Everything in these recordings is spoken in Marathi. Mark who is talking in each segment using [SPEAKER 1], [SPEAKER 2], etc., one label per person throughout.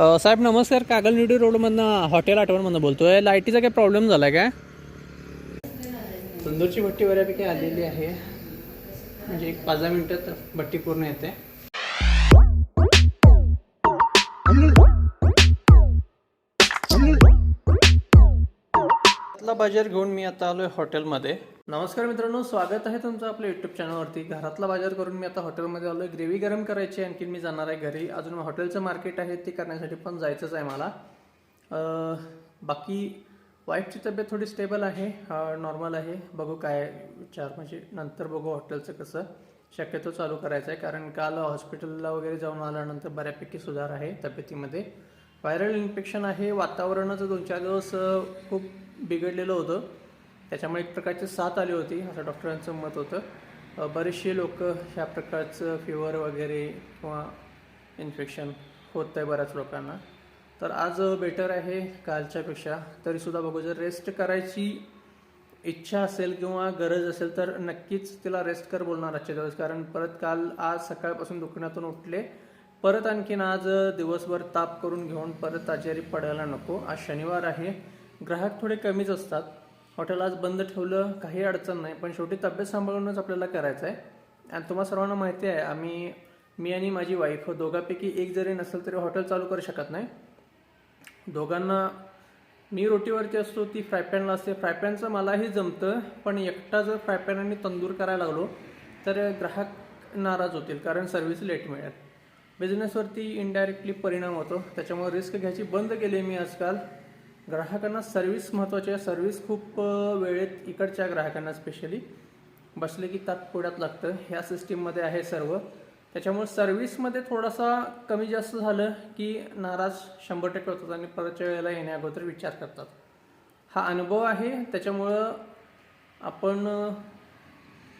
[SPEAKER 1] साहेब नमस्कार. कागल निवडी रोडमधनं हॉटेल आठवणमधनं बोलतो आहे लाईटीचा काही प्रॉब्लेम झाला आहे काय? तंदूरची भट्टी बऱ्यापैकी आलेली आहे. म्हणजे एक पाच दहा मिनटात भट्टी पूर्ण येते. घरातला बाजार घेऊन मी आता आलोय हॉटेलमध्ये. नमस्कार मित्रांनो स्वागत आहे तुमचं आपल्या युट्यूब चॅनलवरती घरातला बाजार करून मी आता हॉटेलमध्ये आलोय. ग्रेव्ही गरम करायची आणखी मी जाणार आहे घरी. अजून हॉटेलचं मार्केट आहे ते करण्यासाठी पण जायचंच आहे मला. बाकी वाईफची तब्येत थोडी स्टेबल आहे. नॉर्मल आहे. बघू काय विचार म्हणजे नंतर बघू हॉटेलचं कसं. शक्यतो चालू करायचं आहे कारण काल हॉस्पिटलला वगैरे जाऊन आल्यानंतर बऱ्यापैकी सुधार आहे तब्येतीमध्ये. व्हायरल इन्फेक्शन आहे वातावरणाचं दोन चार दिवस खूप बिघडलेलं होतं. त्याच्यामुळे एक प्रकारची साथ आली होती असं डॉक्टरांचं मत होतं. बरेचसे लोक ह्या प्रकारचं फिवर वगैरे किंवा इन्फेक्शन होत आहे बऱ्याच लोकांना. तर आज बेटर आहे कालच्यापेक्षा. तरीसुद्धा बघू जर रेस्ट करायची इच्छा असेल किंवा गरज असेल तर नक्कीच तिला रेस्ट कर बोलणार आजच्या दिवस. कारण परत काल आज सकाळपासून दुखण्यातून उठले. परत आणखीन आज दिवसभर ताप करून घेऊन परत आजारी पडायला नको. आज शनिवार आहे. ग्राहक थोडे कमीच असतात. हॉटेल आज बंद ठेवलं काही अडचण नाही पण शेवटी तब्येत सांभाळूनच आपल्याला करायचं आहे. आणि तुम्हाला सर्वांना माहिती आहे आम्ही मी आणि माझी वाईफ दोघांपैकी एक जरी नसेल तरी हॉटेल चालू करू शकत नाही. दोघांना मी रोटीवरती असतो ती फ्रायपॅनला असते. फ्रायपॅनचं मलाही जमतं पण एकटा जर फ्रायपॅन आणि तंदूर करायला लागलो तर ग्राहक नाराज होतील कारण सर्व्हिस लेट मिळेल. बिझनेसवरती इनडायरेक्टली परिणाम होतो. त्याच्यामुळे रिस्क घ्यायची बंद केली मी आजकाल. ग्राहकांना सर्व्हिस महत्त्वाची आहे. सर्व्हिस खूप वेळेत इकडच्या ग्राहकांना स्पेशली बसले की तातपोड्यात लागतं. ह्या सिस्टीममध्ये आहे सर्व. त्याच्यामुळे सर्व्हिसमध्ये थोडासा कमी जास्त झालं की नाराज शंभर टक्के होतात आणि परतच्या वेळेला येण्या अगोदर विचार करतात. हा अनुभव आहे. त्याच्यामुळं आपण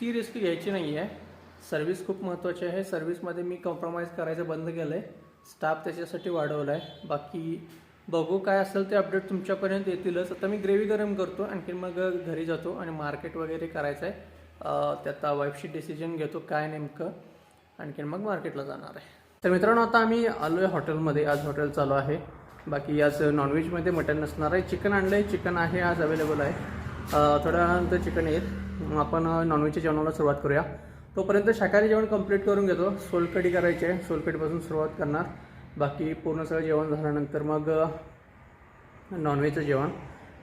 [SPEAKER 1] ती रिस्क घ्यायची नाही आहे सर्व्हिस खूप महत्त्वाची आहे. सर्व्हिसमध्ये मी कॉम्प्रोमाइज करायचं बंद केलं आहे स्टाफ त्याच्यासाठी वाढवला आहे बाकी बघू काय असेल ते अपडेट तुमच्यापर्यंत येतीलच. आता मी ग्रेव्ही गरम करतो आणखीन मग घरी जातो आणि मार्केट वगैरे करायचं आहे. त्यात वाईफशी डिसिजन घेतो काय नेमकं. आणखीन मग मार्केटला जाणार आहे. तर मित्रांनो आता आम्ही आलो आहे हॉटेलमध्ये आज हॉटेल चालू आहे. बाकी आज नॉनव्हेजमध्ये मटन नसणार आहे. चिकन आणलं आहे चिकन आहे आज अवेलेबल आहे. थोड्या वेळानंतर चिकन येईल. मग आपण नॉनव्हेजच्या जेवणाला सुरुवात करूया. तोपर्यंत शाकाहारी जेवण कंप्लीट करून घेतो. सोलकडी करायची आहे. सोलकडीपासून सुरुवात करणार. बाकी पूर्ण सगळं जेवण झाल्यानंतर मग नॉनव्हेजचं जेवण.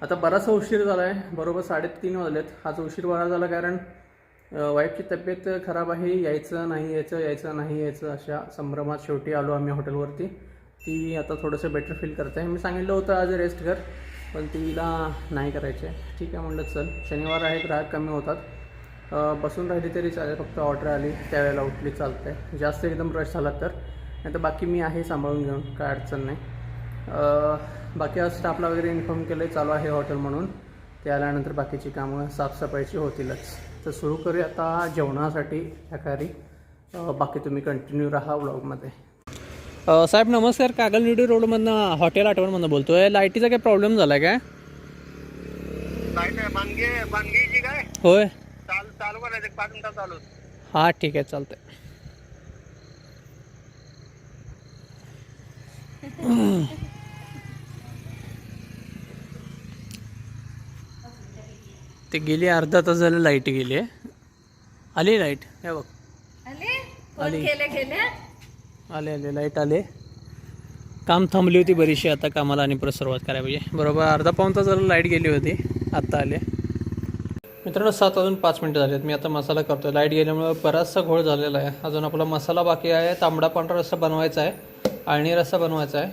[SPEAKER 1] आता बराचसा उशीर झाला आहे बरोबर साडेतीन वाजलेत. हाच उशीर बरा झाला कारण वाईफची तब्येत खराब आहे यायचं नाही यायचं यायचं नाही यायचं अशा संभ्रमात शेवटी आलो आम्ही हॉटेलवरती. ती आता थोडंसं बेटर फील करते. मी सांगितलं होतं आज रेस्ट कर पण तिला नाही करायचं आहे ठीक आहे म्हणलं चल. शनिवार आहे ग्राहक कमी होतात. बसून राहिली तरी चालेल फक्त ऑर्डर आली त्यावेळेला उठली चालते जास्त एकदम रश झाला तर. नाही तर बाकी मी आहे सांभाळून घेऊन काय अडचण नाही. अ, बाकी आज स्टाफला वगैरे इन्फॉर्म केलं आहे चालू आहे हॉटेल म्हणून. ते आल्यानंतर बाकीची कामं साफसफाईची होतीलच. तर सुरू करूया आता जेवणासाठी शाकाहारी बाकी तुम्ही कंटिन्यू राहा व्लॉगमध्ये साहेब नमस्कार. कागल निवडी रोडमधनं हॉटेल आठवणमधनं बोलतो आहे लाईटीचा काही प्रॉब्लेम झाला आहे काय
[SPEAKER 2] काय?
[SPEAKER 1] होय.
[SPEAKER 2] चालू चालू करायचं. एक पाच मिनिटात चालू.
[SPEAKER 1] हां ठीक आहे. चालतंय. ते गेली अर्धा तास झालं लाइट गेली. आहे आली लाइट हे बघ.
[SPEAKER 3] आले?
[SPEAKER 1] आली. आले आले लाइट आले. काम थांबली होती बरीचशी आता कामाला आणि परत सुरुवात करायला पाहिजे. बरोबर अर्धा पाऊन तास झालं लाइट गेली होती. आत्ता आले. मित्रांनो सात अजून पाच मिनटं झाली आहेत मी आता मसाला करतोय. लाइट गेल्यामुळे बराचसा घोळ झालेला आहे. अजून आपला मसाला बाकी आहे. तांबडा पांढरा रस्सा बनवायचा आहे. आणि रस्सा बनवायचा आहे.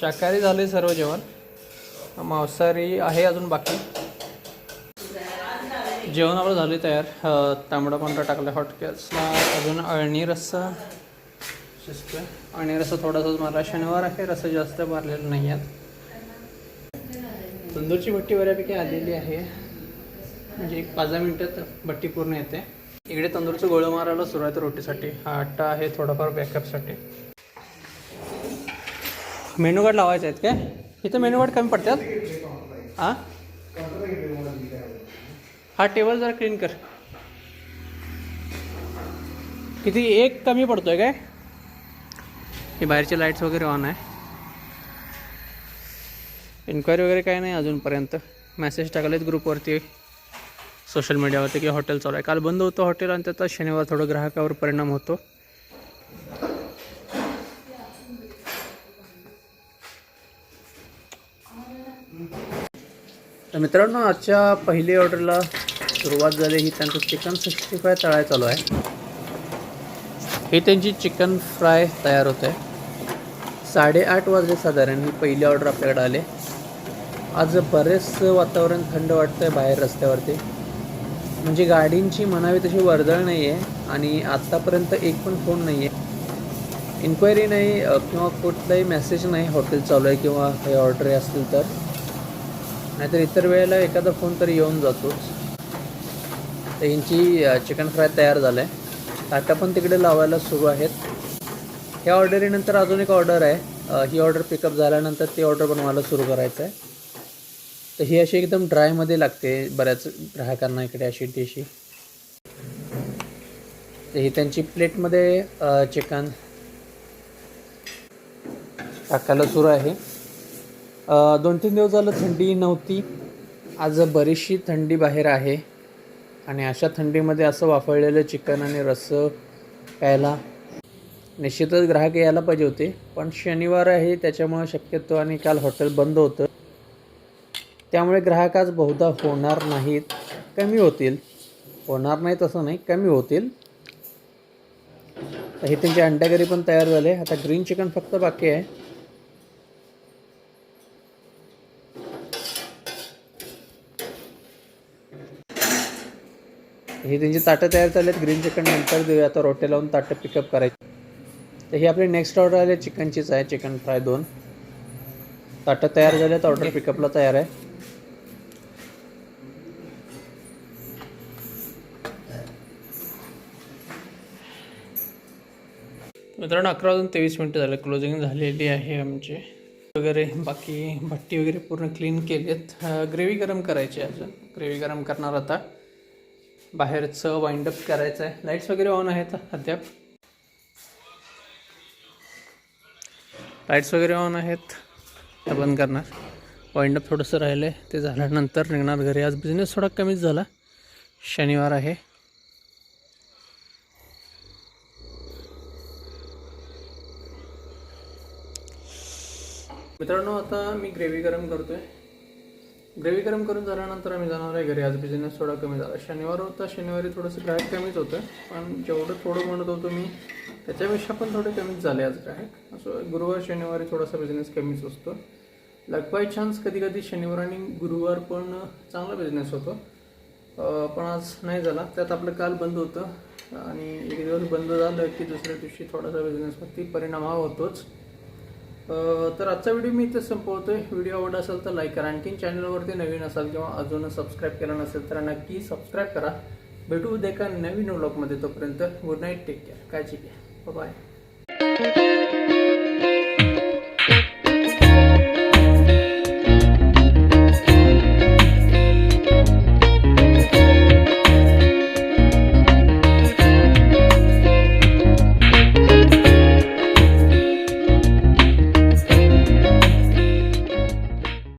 [SPEAKER 1] शाकाहारी झाले सर्व जेवण. मांसाहारी आहे अजून बाकी. जेवण आपलं झाले तयार. तांबडा पांढरा टाकला हॉट गॅसला अजून अळणी रस्सा. शिजतोय आणि रस्सा थोडासा मला शनिवार आहे रस्सा जास्त मारलेला नाही आहेत. तंदूरची भट्टी बऱ्यापैकी आलेली आहे. म्हणजे एक पाच दहा मिनिटात भट्टी पूर्ण येते. इकडे तंदूरचं गोळं मारायला सुरुवात आहे रोटीसाठी. हा आट्टा आहे थोडाफार बॅकअपसाठी मेनू कार्ड लावायचे आहेत काय इथं मेनू कार्ड कमी पडतात? हां हा टेबल जरा क्लीन कर. किती एक कमी पडतो आहे काय? हे बाहेरचे लाईट्स वगैरे ऑन आहे. इन्क्वायरी वगैरे काही नाही अजूनपर्यंत. मेसेज टाकलेत ग्रुपवरती सोशल मीडियावरती की हॉटेल चालू आहे. काल बंद होतं हॉटेल आणि त्याचा शनिवार थोडं ग्राहकावर परिणाम होतो. तर मित्रांनो आजच्या पहिली ऑर्डरला सुरुवात झाली. ही त्यांचं चिकन सिक्स्टी फाय तळाय चालू आहे. ही त्यांची चिकन फ्राय तयार होत. आहे साडेआठ वाजले साधारण. ही पहिली ऑर्डर आपल्याकडे आले. आज बरेच वातावरण थंड वाटतं आहे बाहेर रस्त्यावरती. म्हणजे गाडींची म्हणावी तशी वर्दळ नाही आहे आणि आत्तापर्यंत एक पण फोन नाही आहे इन्क्वायरी नाही किंवा कुठलाही मेसेज नाही हॉटेल चालू आहे किंवा काही ऑर्डर असतील तर. नाहीतर इतर वेळेला एखादा फोन तरी येऊन जातोच तर यांची चिकन फ्राय तयार झालं आहे ताटा पण तिकडे लावायला सुरू आहेत. ह्या ऑर्डरीनंतर अजून एक ऑर्डर आहे. ही ऑर्डर पिकअप झाल्यानंतर ती ऑर्डर बनवायला सुरू करायचं आहे. तर ही अशी एकदम ड्रायमध्ये लागते बऱ्याच ग्राहकांना इकडे अशी डिशी तर ही त्यांची प्लेटमध्ये चिकन टाकायला सुरू आहे. दोन तीन दिवस झालं थंडी नव्हती. आज बरीचशी थंडी बाहेर आहे. आणि अशा थंडीमध्ये असं वाफळलेलं चिकन आणि रस्सं प्यायला निश्चितच ग्राहक यायला पाहिजे होते. पण शनिवार आहे त्याच्यामुळे शक्यतो आणि काल हॉटेल बंद होतं. त्यामुळे ग्राहक आज बहुधा होणार नाहीत. कमी होतील. होणार नाही तसं नाही कमी होतील. हे त्यांचे अंड्याकरी पण तयार झाले. आता ग्रीन चिकन फक्त बाकी आहे. हे त्यांची ताटं तयार झाली आहेत ग्रीन चिकन नंतर देऊया. आता रोटे लावून ताटं पिकअप करायची. तर ही आपली नेक्स्ट ऑर्डर आली चिकनचीच आहे. चिकन फ्राय दोन. ताटं तयार झाले आहेत ऑर्डर पिकअपला तयार आहे. मित्रांनो अकरा वाजून तेवीस मिनटं झाले. क्लोजिंग झालेली आहे आमची. वगैरे बाकी भट्टी वगैरे पूर्ण क्लीन केली आहेत ग्रेव्ही गरम करायची आहे अजून. ग्रेव्ही गरम करणार आता. बाहेरचं वाइंडअप करायचं आहे लाईट्स वगैरे ऑन आहेत अद्याप. लाईट्स वगैरे ऑन आहेत. त्या बंद करणार. वाइंडअप थोडंसं राहिलं आहे ते झाल्यानंतर निघणार घरी. आज बिझनेस थोडा कमीच झाला. शनिवार आहे. मित्रांनो आता मी ग्रेव्ही गरम करतो आहे ग्रेव्ही गरम करून झाल्यानंतर आम्ही जाणार आहे घरी. आज बिझनेस थोडा कमी झाला. शनिवार होता. शनिवारी थोडंसं ग्राहक कमीच होतं. पण जेवढं थोडं म्हणत होतो मी त्याच्यापेक्षा पण थोडे कमीच झाले आज ग्राहक असं गुरुवार शनिवारी थोडासा बिझनेस कमीच असतो. लक बाय चान्स कधी कधी शनिवार आणि गुरुवार पण चांगला बिझनेस होतो. पण आज नाही झाला. त्यात आपलं काल बंद होतं. आणि एक दिवस बंद झालं की दुसऱ्या दिवशी थोडासा बिझनेसवरती परिणाम हा होतोच. तर आजचा व्हिडिओ मी इथं संपवतो व्हिडिओ आवडला असेल तर लाईक करा. आणखीन चॅनलवरती नवीन असाल किंवा अजून सबस्क्राईब केलं नसेल तर नक्की सबस्क्राईब करा. भेटू उद्या एका नवीन व्लॉगमध्ये तोपर्यंत गुड नाईट टेक केअर काळजी घ्या. बाय